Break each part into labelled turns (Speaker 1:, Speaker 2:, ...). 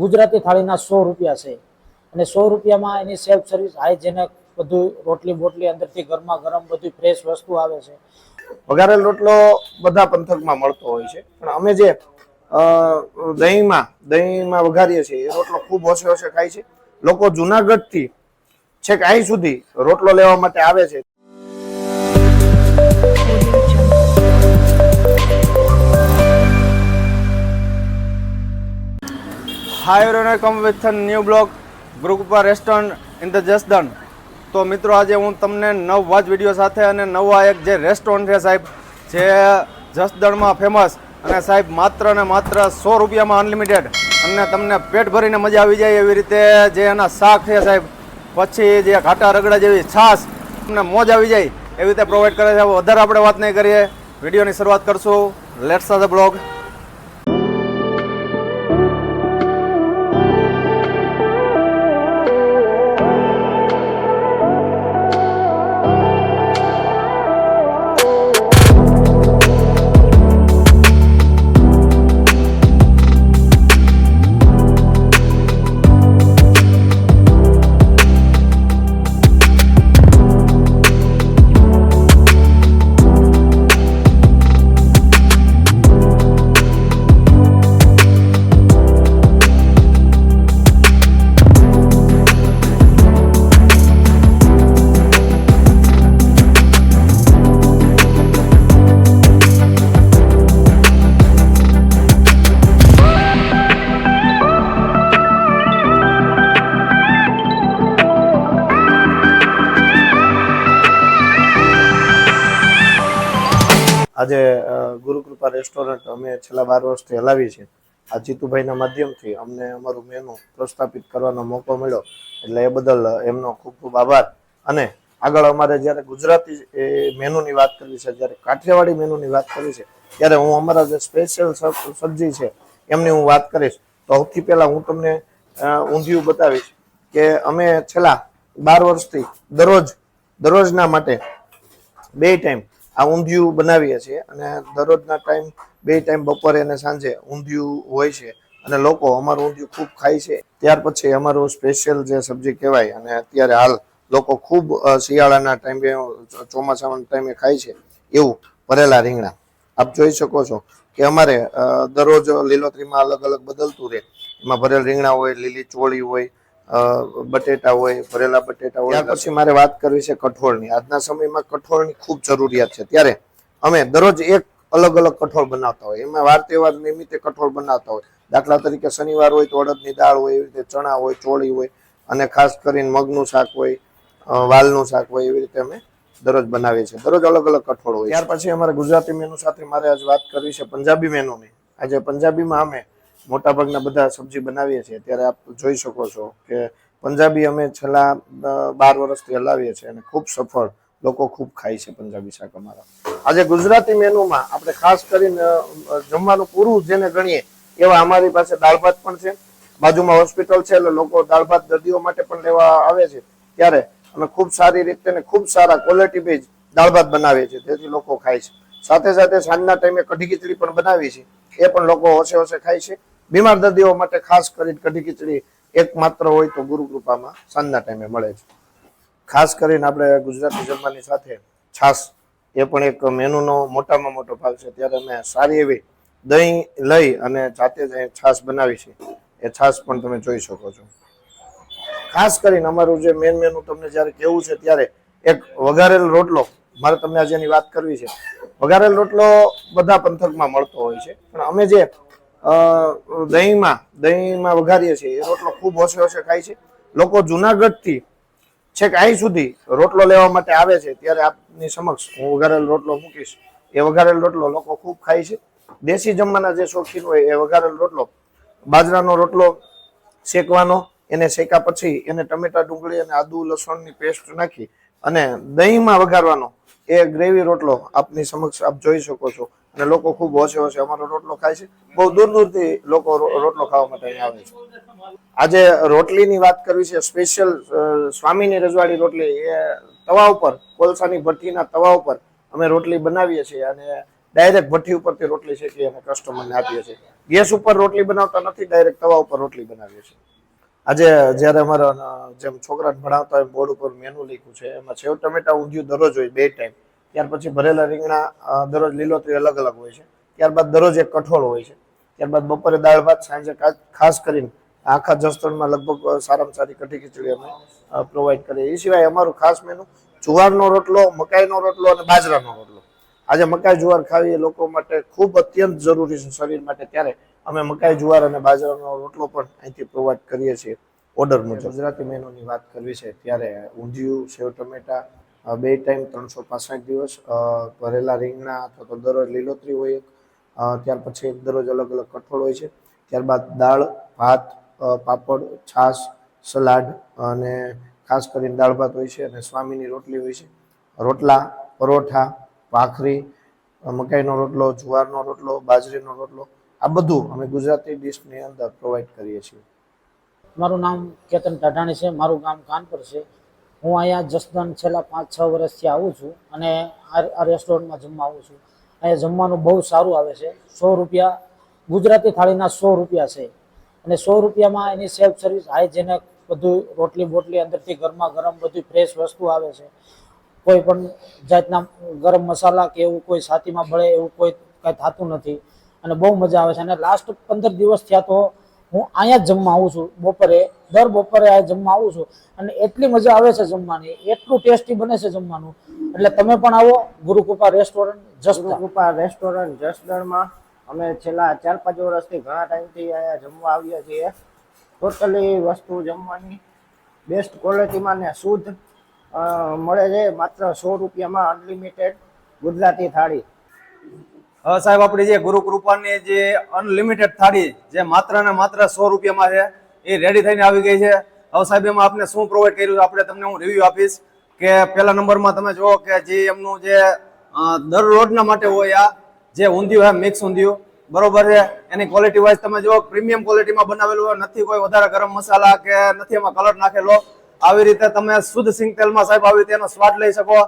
Speaker 1: ગુજરાતી થાળીના સો રૂપિયા છે. અને સો રૂપિયામાં એની સેલ્ફ સર્વિસ હાઇજેનિક બધું રોટલી બોટલી અંદરથી ગરમા ગરમ બધી ફ્રેશ વસ્તુ આવે છે.
Speaker 2: વઘારેલ રોટલો બધા પંથકમાં મળતો હોય છે. પણ અમે જે દહીંમાં દહીંમાં વઘારીએ છીએ, એ રોટલો ખૂબ ઓછે ઓછે ખાય છે. લોકો જુનાગઢથી છેક અહીં સુધી રોટલો લેવા માટે આવે છે.
Speaker 3: Hi everyone, come with new block ગ્રુપા restaurant in the Jasdan તો મિત્રો આજે હું તમને નવા જ વીડિયો સાથે અને નવા એક જે રેસ્ટોરન્ટ છે સાહેબ જે જસદણમાં ફેમસ અને સાહેબ માત્ર ને માત્ર સો રૂપિયામાં અનલિમિટેડ અને તમને પેટ ભરીને મજા આવી જાય એવી રીતે જે એના શાક છે સાહેબ પછી જે ઘાટા રગડા જેવી છાશ તમને મોજ આવી જાય એવી રીતે પ્રોવાઈડ કરે છે. વધારે આપણે વાત નહીં કરીએ. વિડીયોની શરૂઆત કરશું. લેટ્સ ધ બ્લોગ
Speaker 2: આજે ગુરુકૃપા રેસ્ટોરન્ટ અમે છેલ્લા બાર વર્ષથી હલાવી છે આ જીતુભાઈના માધ્યમથી અમને અમારું મેનુ પ્રસ્થાપિત કરવાનો મોકો મળ્યો. એટલે એ બદલ એમનો ખૂબ ખૂબ આભાર. અને આગળ અમારે જ્યારે ગુજરાતી એ મેનુની વાત કરવી છે, જ્યારે કાઠિયાવાડી મેનુની વાત કરવી છે, ત્યારે હું અમારા જે સ્પેશિયલ સબ્જી છે, એમની હું વાત કરીશ. તો સૌથી પહેલા હું તમને ઊંધિયું બતાવીશ કે અમે છેલ્લા બાર વર્ષથી દરરોજ, દરરોજના માટે બે ટાઈમ આ ઊંધિયું બનાવીએ છીએ અને દરરોજના ટાઈમ, બે ટાઈમ બપોરે અને સાંજે ઊંધિયું હોય છે અને લોકો અમારું ઊંધિયું ખૂબ ખાય છે. ત્યાર પછી અમારું સ્પેશિયલ જે સબ્જી કહેવાય અને અત્યારે હાલ લોકો ખૂબ શિયાળાના ટાઈમે ચોમાસાના ટાઈમે ખાય છે એવું ભરેલા રીંગણા. આપ જોઈ શકો છો કે અમારે દરરોજ લીલોતરીમાં અલગ અલગ બદલતું રહે. એમાં ભરેલ રીંગણા હોય, લીલી ચોળી હોય બટેટા હોય ભરેલા બટેટા હોય. ત્યાર પછી મારે વાત કરવી છે કઠોળની. આજના સમયમાં કઠોળની ખૂબ જરૂરિયાત છે. ત્યારે અમે દરરોજ એક અલગ અલગ કઠોળ બનાવતા હોય. એમાં વાર તહેવાર નિમિત્તે કઠોળ બનાવતા હોય. દાખલા તરીકે શનિવાર હોય તો અડદની દાળ હોય એવી રીતે ચણા હોય ચોળી હોય અને ખાસ કરીને મગનું શાક હોય વાલનું શાક હોય એવી રીતે અમે દરરોજ બનાવીએ છીએ. દરરોજ અલગ અલગ કઠોળ હોય ત્યાર પછી અમારે ગુજરાતી મેનુ સાથે મારે આજ વાત કરવી છે પંજાબી મેનુની. આજે પંજાબીમાં અમે મોટાભાગના બધા સબ્જી બનાવીએ છીએ. ત્યારે આપ જોઈ શકો છો કે પંજાબી અમે છેલ્લા બાર વર્ષથી હલાવીએ છીએ અને ખૂબ સફળ લોકો ખૂબ ખાય છે પંજાબી શાક અમારા. આજે ગુજરાતી મેનુમાં આપણે ખાસ કરીને જમવાનું પૂરું જેને ગણીએ એવા અમારી પાસે દાળ ભાત પણ છે. બાજુમાં હોસ્પિટલ છે એટલે લોકો દાળ ભાત દર્દીઓ માટે પણ લેવા આવે છે ત્યારે અમે ખૂબ સારી રીતે ને ખૂબ સારા ક્વોલિટી બેઝ દાળ ભાત બનાવીએ છીએ. તેથી લોકો ખાય છે. સાથે સાથે સાંજના ટાઈમે કઢી ખીચડી પણ બનાવીએ છીએ. એ પણ લોકો હોશે હોશે ખાય છે. બીમાર દર્દીઓ માટે ખાસ કરીને કઢી ખીચડી એકમાત્ર હોય તો ગુરુ કૃપામાં સાંજના ટાઈમે મળે છે. ખાસ કરીને આપણે ગુજરાતી જમવાની સાથે છાશ, એ પણ એક મેનુનો મોટામાં મોટો ભાગ છે. ત્યારે અમે સારી એવી દહીં લઈ અને જાતે જ છાશ બનાવી છે. એ છાશ પણ તમે જોઈ શકો છો. ખાસ કરીને અમારું જે મેન મેનુ તમને જ્યારે કેવું છે ત્યારે એક વઘારેલ રોટલો, મારે તમને આજે એની વાત કરવી છે. વઘારેલ રોટલો બધા પંથકમાં મળતો હોય છે. પણ અમે જે દહીંમાં દહીંમાં વઘારીએ છીએ. એ રોટલો ખૂબ ઓછે ઓછે ખાય છે. લોકો જુનાગઢથી છેક અહીં સુધી રોટલો લેવા માટે આવે છે. ત્યારે આપની સમક્ષ હું વઘારેલ રોટલો મૂકીશ. એ વઘારેલ રોટલો લોકો ખૂબ ખાય છે. દેશી જમવાના જે શોખીન હોય, એ વઘારેલ રોટલો, બાજરાનો રોટલો શેકવાનો, એને શેકા પછી એને ટમેટા ડુંગળી અને આદુ લસણની પેસ્ટ નાખી અને દહીંમાં વઘારવાનો એ ગ્રેવી રોટલો આપની સમક્ષ આપ જોઈ શકો છો. અને લોકો ખૂબ ઓછે ઓછે અમારો રોટલો ખાય છે. બહુ દૂર દૂરથી લોકો રોટલો ખાવા માટે અહીંયા આવે છે. આજે રોટલીની વાત કરવી છે, સ્પેશિયલ સ્વામીની રજવાડી રોટલી. એ તવા ઉપર, કોલસાની ભઠ્ઠીના તવા ઉપર અમે રોટલી બનાવીએ છીએ અને ડાયરેક્ટ ભઠ્ઠી ઉપરથી રોટલી શેકી અને કસ્ટમરને આપીએ છીએ. ગેસ ઉપર રોટલી બનાવતા નથી, ડાયરેક્ટ તવા ઉપર રોટલી બનાવીએ છીએ. આજે જ્યારે અમારા જેમ છોકરાને ભણાવતા હોય બોર્ડ ઉપર મેનુ લખ્યું છે, એમાં સેવ, ટમેટા ઊંધિયું દરરોજ હોય, બે ટાઈમ ત્યાર પછી ભરેલા રીંગણા દરરોજ લીલોતરી અલગ અલગ હોય છે. ત્યારબાદ દરરોજ એક કઠોળ હોય છે. ત્યારબાદ બપોરે દાળ ભાત, સાંજે ખાસ કરીને આખા જસદણમાં લગભગ સારામાં સારી કઢી ખીચડી અમે પ્રોવાઈડ કરીએ. એ સિવાય અમારું ખાસ મેનુ જુવારનો રોટલો, મકાઈનો રોટલો અને બાજરાનો રોટલો. આજે મકાઈ, જુવાર ખાવી એ લોકો માટે ખૂબ અત્યંત જરૂરી છે શરીર માટે. ત્યારે અમે મકાઈ, જુવાર અને બાજરાનો રોટલો પણ અહીંથી પ્રોવાઈડ કરીએ છીએ. ઓર્ડર મુજબ. ગુજરાતી મેનુની વાત કરવી છે, ત્યારે ઊંધિયું, સેવ, ટમેટા બે ટાઈમ ત્રણસો પાસઠ દિવસ ભરેલા રીંગણા અથવા તો દરરોજ લીલોતરી હોય એક ત્યાર પછી દરરોજ અલગ અલગ કઠોળ હોય છે. ત્યારબાદ દાળ, ભાત પાપડ, છાશ, સલાડ અને ખાસ કરીને દાળ ભાત હોય છે અને સ્વામીની રોટલી હોય છે. રોટલા, પરોઠા, ભાખરી, મકાઈનો રોટલો, જુવારનો રોટલો, બાજરીનો રોટલો, આ બધું અમે ગુજરાતી ડિશની અંદર પ્રોવાઈડ કરીએ છીએ.
Speaker 1: મારું નામ કેતન ટાઢાણી છે. મારું ગામ કાનપુર છે. હું અહીંયા જસદણ છેલ્લા પાંચ છ વર્ષથી આવું છું અને આ રેસ્ટોરન્ટમાં જમવા આવું છું. અહીંયા જમવાનું બહુ સારું આવે છે. સો રૂપિયા, ગુજરાતી થાળીના સો રૂપિયા છે. અને સો રૂપિયામાં એની સેલ્ફ સર્વિસ હાઇજેનિક બધું રોટલી બોટલી અંદરથી ગરમા ગરમ બધી ફ્રેશ વસ્તુ આવે છે. કોઈ પણ જાતના ગરમ મસાલા કે એવું કોઈ છાતીમાં ભળે એવું કોઈ કાંઈ થતું નથી. અને બહુ મજા આવે છે. અને લાસ્ટ પંદર દિવસ થયા તો હું અહીંયા જ જમવા આવું છું. બપોરે, દર બપોરે આ જમવા આવું છું. અને એટલી મજા આવે છે જમવાની. એટલું ટેસ્ટી બને છે જમવાનું. એટલે તમે પણ આવો ગુરુકૃપા રેસ્ટોરન્ટ જસ્ટ
Speaker 4: રેસ્ટોરન્ટ જસદણમાં. અમે છેલ્લા ચાર પાંચ વર્ષથી ઘણા ટાઈમથી અહીંયા જમવા આવીએ છીએ. ટોટલી વસ્તુ જમવાની. બેસ્ટ ક્વોલિટીમાં ને શુદ્ધ મળે છે. માત્ર સો રૂપિયામાં અનલિમિટેડ ગુજરાતી થાળી.
Speaker 3: સાહેબ, આપણી જે ગુરુ કૃપાની જે અનલિમિટેડ થાળી જે માત્ર ને માત્ર સો રૂપિયામાં છે, એ રેડી થઈને આવી ગઈ છે. હવે સાહેબ, એમાં આપને શું પ્રોવાઈડ કર્યું છે? આપણે તમને હું રિવ્યુ આપીશ કે પહેલા નંબરમાં તમે જુઓ કે જે એમનું જે દરરોજના માટે હોય આ જે ઊંધિયું હોય મિક્સ ઊંધિયું, બરોબર છે? એની ક્વોલિટી વાઇઝ તમે જુઓ પ્રીમિયમ ક્વોલિટીમાં બનાવેલું હોય, નથી કોઈ વધારે ગરમ મસાલા કે નથી એમાં કલર નાખેલો, આવી રીતે તમે શુદ્ધ સિંગ તેલમાં સાહેબ, આવી રીતે એનો સ્વાદ લઈ શકો.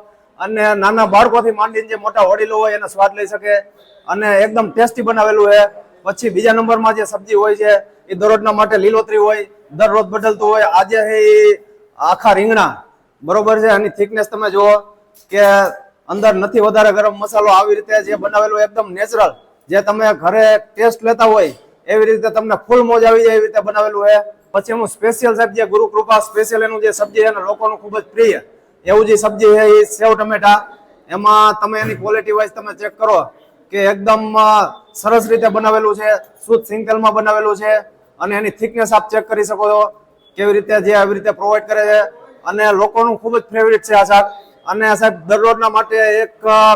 Speaker 3: અને નાના બાળકોથી માંડીને જે મોટા વડીલો હોય એનો સ્વાદ લઈ શકે અને એકદમ ટેસ્ટી બનાવેલું છે. પછી બીજા નંબરમાં જે સબ્જી હોય છે, એ દરરોજના માટે લીલોતરી હોય, દરરોજ બદલતું હોય. આજે એ આખા રીંગણા. બરોબર છે? એની થિકનેસ તમે જુઓ કે અંદર નથી વધારે ગરમ મસાલો આવી રીતે જે બનાવેલું એકદમ નેચરલ જે તમે ઘરે ટેસ્ટ લેતા હોય, એવી રીતે તમને ફૂલ મોજ આવી જાય એવી રીતે બનાવેલું છે. પછી એનું સ્પેશિયલ સાહેબ જે ગુરુ સ્પેશિયલ એનું જે સબ્જી છે ને લોકોનું ખૂબ જ પ્રિય. એવું જે સબ્જી છે એ સેવ ટમેટા, એમાં તમે એની ક્વોલિટી વાઇઝ તમે ચેક કરો કે એકદમ સરસ રીતે બનાવેલું છે, શુદ્ધ સિંગલમાં બનાવેલું છે, અને એની થિકનેસ આપ ચેક કરી શકો છો કેવી રીતે જે આવી રીતે પ્રોવાઈડ કરે છે. અને લોકોનું ખૂબ જ ફેવરિટ છે આ શાક. અને સાહેબ દરરોજના માટે એક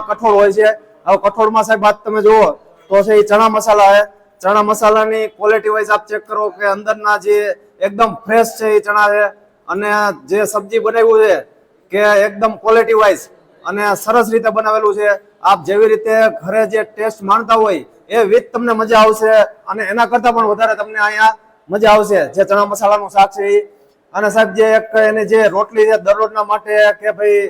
Speaker 3: કઠોળ હોય છે. હવે કઠોળમાં સાહેબ વાત તમે જુઓ તો છે એ ચણા મસાલા છે. ચણા મસાલાની ક્વોલિટી વાઇઝ આપ ચેક કરો કે અંદરના જે એકદમ ફ્રેશ છે એ ચણા છે. અને જે સબ્જી બનાવ્યું છે કે એકદમ ક્વોલિટી વાઇઝ અને સરસ રીતે બનાવેલું છે. આપ જેવી રીતે ઘરે જે ટેસ્ટ માણતા હોય એ વિથ તમને મજા આવશે અને એના કરતાં પણ વધારે તમને અહીંયા મજા આવશે. જે ચણા મસાલાનું શાક છે એ અને સાહેબ જે એક એની જે રોટલી છે દરરોજના માટે કે ભાઈ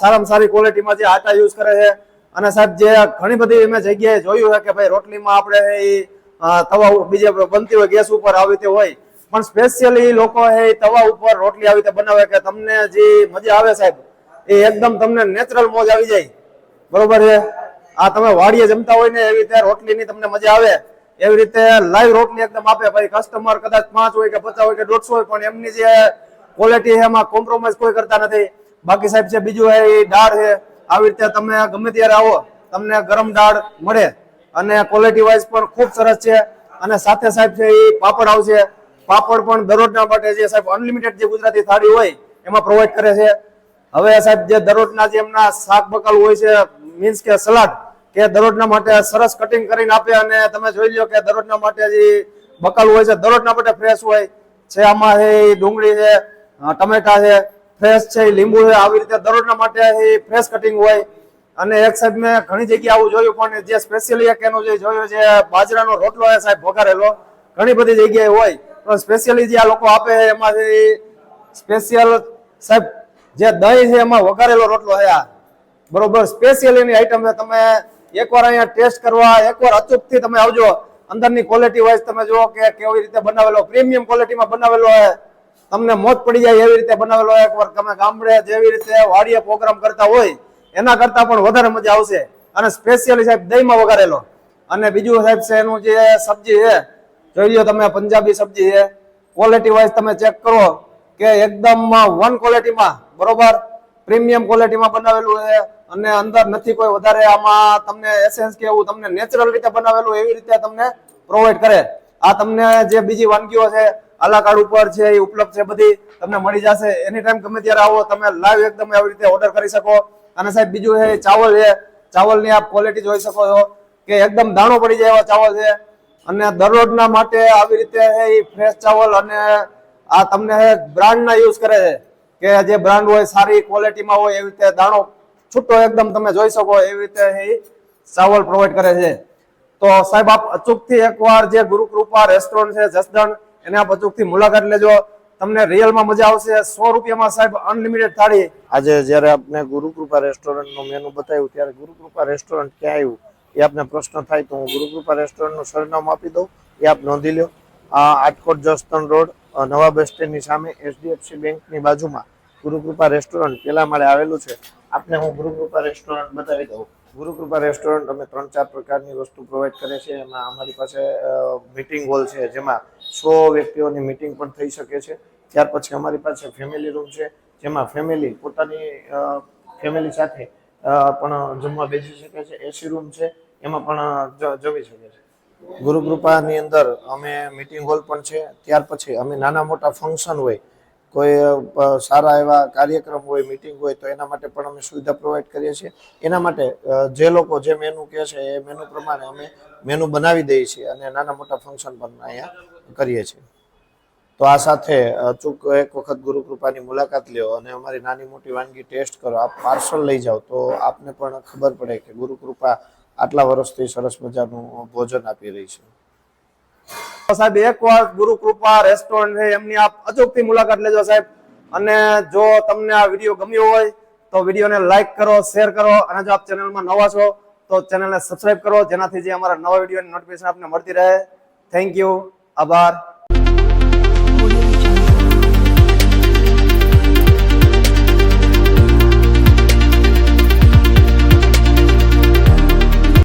Speaker 3: સારામાં સારી ક્વોલિટીમાં જે આટા યુઝ કરે છે. અને સાહેબ જે ઘણી બધી મેં જગ્યાએ જોયું છે કે ભાઈ રોટલીમાં આપણે એ તવા બીજે બનતી હોય ગેસ ઉપર આવી રીતે હોય પણ સ્પેશિયલી લોકો એ તવા ઉપર રોટલી આવી રીતે બનાવે કે તમને જે મજા આવે સાહેબ, એ એકદમ તમને નેચરલ મોજ આવી જાય. બરોબર છે? આ તમે વાડીએ જમતા હોય ને એવી રીતે રોટલીની તમને મજા આવે. એવી રીતે લાઈવ રોટલી એકદમ આપે. ભાઈ કસ્ટમર કદાચ પાંચ હોય કે પચાસ હોય કે દોઢસો હોય, પણ એમની જે ક્વોલિટી છે એમાં કોમ્પ્રોમાઇઝ કોઈ કરતા નથી. બાકી સાહેબ છે બીજું એ દાળ છે. આવી રીતે તમે ગમે ત્યારે આવો, તમને ગરમ દાળ મળે. અને ક્વોલિટી વાઇઝ પણ ખૂબ સરસ છે. અને સાથે સાહેબ છે એ પાપડ આવશે. પાપડ પણ દરરોજના માટે જે સાહેબ અનલિમિટેડ જે ગુજરાતી થાળી હોય, એમાં પ્રોવાઈડ કરે છે. હવે સાહેબ જે દરરોજના જે એમના શાક બકાલ હોય છે મીન્સ કે સલાડ કે દરરોજના માટે સરસ કટિંગ કરીને આપે અને તમે જોઈ લો કે દરરોજના માટે જે બકાલ હોય છે દરરોજના માટે ફ્રેશ હોય. છે આમાં છે ડુંગળી છે ટમેટા છે ફ્રેશ છે લીંબુ છે, આવી રીતે દરરોજના માટે ફ્રેશ કટિંગ હોય. અને એક સાહેબ મેં ઘણી જગ્યાએ આવું જોયું, પણ જે સ્પેશિયલી એક એનો જે જોયો છે, બાજરાનો રોટલો સાહેબ, વઘારેલો. ઘણી બધી જગ્યાએ હોય. સ્પેશિયલી જે આ લોકો આપે છે, એમાંથી સ્પેશિયલ સાહેબ, જે દહીં છે એમાં વઘારેલો રોટલો છે આ. બરોબર સ્પેશિયલ એની આઈટમ છે. તમે એકવાર અહીંયા ટેસ્ટ કરવા, એકવાર અચૂકથી તમે આવજો. અંદરની ક્વોલિટી વાઇઝ તમે જુઓ કે કેવી રીતે બનાવેલો. પ્રીમિયમ ક્વોલિટીમાં બનાવેલો હોય તમને મોત પડી જાય એવી રીતે બનાવેલો હોય એકવાર તમે ગામડે જેવી રીતે વાડીએ પ્રોગ્રામ કરતા હોય, એના કરતાં પણ વધારે મજા આવશે. અને સ્પેશિયલી સાહેબ દહીંમાં વઘારેલો. અને બીજું સાહેબ છે એનું જે સબ્જી છે જોઈ લો તમે, પંજાબી સબ્જી છે. ક્વોલિટી વાઇઝ તમે ચેક કરો કે એકદમ વન ક્વોલિટીમાં બરોબર? પ્રીમિયમ ક્વોલિટીમાં બનાવેલું છે અને અંદર નથી કોઈ વધારે આમાં તમને એસેન્સ કે એવું તમને નેચરલ રીતે બનાવેલું એવી રીતે તમને પ્રોવાઈડ કરે. આ તમને જે બીજી વાનગીઓ છે આલાકાર્ડ ઉપર છે, એ ઉપલબ્ધ છે બધી તમને મળી જશે. એની ટાઈમ ગમે ત્યારે આવો, તમે લાઈવ એકદમ આવી રીતે ઓર્ડર કરી શકો. અને સાહેબ, બીજું છે ચાવલ છે. ચાવલની આપ ક્વોલિટી જોઈ શકો છો કે એકદમ દાણો પડી જાય એવા ચાવલ છે. અને દરરોજના માટે આવી રીતે એ ફ્રેશ ચાવલ અને આ તમને બ્રાન્ડના યુઝ કરે છે. કે જે બ્રાન્ડ હોય, સારી ક્વોલિટીમાં હોય, એવી રીતે દાણો છૂટો એકદમ તમે જોઈ શકો, એવી રીતે એ ચાવલ પ્રોવાઈડ કરે છે. તો સાહેબ, આપ અચૂકથી એકવાર જે ગુરુકૃપા રેસ્ટોરન્ટ છે, જસદણ, એને આપ અચૂકથી મુલાકાત લેજો. તમને રિયલમાં મજા આવશે. સો રૂપિયામાં સાહેબ અનલિમિટેડ થાળી.
Speaker 2: આજે જ્યારે આપને ગુરુકૃપા રેસ્ટોરન્ટનું મેનુ બતાવ્યું, ત્યારે ગુરુકૃપા રેસ્ટોરન્ટ ક્યાં આવ્યું? એ આપને પ્રશ્ન થાય તો હું ગુરુકૃપા રેસ્ટોરન્ટનું સરનામું આપી દઉં. એ આપ નોંધી લો આ આટકોટ જસ્તન રોડ નવા બસ સ્ટેન્ડની સામે એચડીએફસી બેંકની બાજુમાં ગુરુકૃપા રેસ્ટોરન્ટ પેલા માળે આવેલું છે. આપને હું ગુરુકૃપા રેસ્ટોરન્ટ બતાવી દઉં. ગુરુકૃપા રેસ્ટોરન્ટ અમે ત્રણ ચાર પ્રકારની વસ્તુ પ્રોવાઈડ કરે છે એમાં અમારી પાસે મિટિંગ હોલ છે, જેમાં સો વ્યક્તિઓની મિટિંગ પણ થઈ શકે છે. ત્યાર પછી અમારી પાસે ફેમિલી રૂમ છે, જેમાં ફેમિલી પોતાની ફેમિલી સાથે પણ જમવા બેસી શકે છે એસી રૂમ છે, એમાં પણ જમી શકે છે. ગુરુકૃપાની અંદર અમે મિટિંગ હોલ પણ છે, ત્યાર પછી અમે નાના મોટા ફંક્શન હોય, કોઈ સારા એવા કાર્યક્રમ હોય મિટિંગ હોય, તો એના માટે પણ અમે સુવિધા પ્રોવાઈડ કરીએ છીએ. એના માટે જે લોકો જે મેનુ કહે છે, એ મેનુ પ્રમાણે અમે મેનુ બનાવી દઈએ છીએ અને નાના મોટા ફંક્શન પણ અહીંયા કરીએ છીએ. તો આ સાથે અચૂક એક વખત ગુરુ કૃપાની મુલાકાત લ્યો અને અમારી નાની મોટી વાનગી ટેસ્ટ કરો. આપ પાર્સલ લઈ જાઓ તો આપને પણ ખબર પડે કે ગુરુ કૃપા આટલા વર્ષથી સરસ મજાનું ભોજન આપી રહી છે.
Speaker 3: સાહેબ એકવાર ગુરુ કૃપા રેસ્ટોરન્ટ છે, એમની આપ અચૂકથી મુલાકાત લેજો સાહેબ. અને જો તમને આ વીડિયો ગમ્યો હોય તો વિડીયોને લાઈક કરો શેર કરો અને જો આપ ચેનલમાં નવા છો તો ચેનલને સબસ્ક્રાઇબ કરો, જેનાથી જે અમારા નવા વિડીયોની નોટિફિકેશન આપને મળતી રહે. થેન્ક યુ આભાર.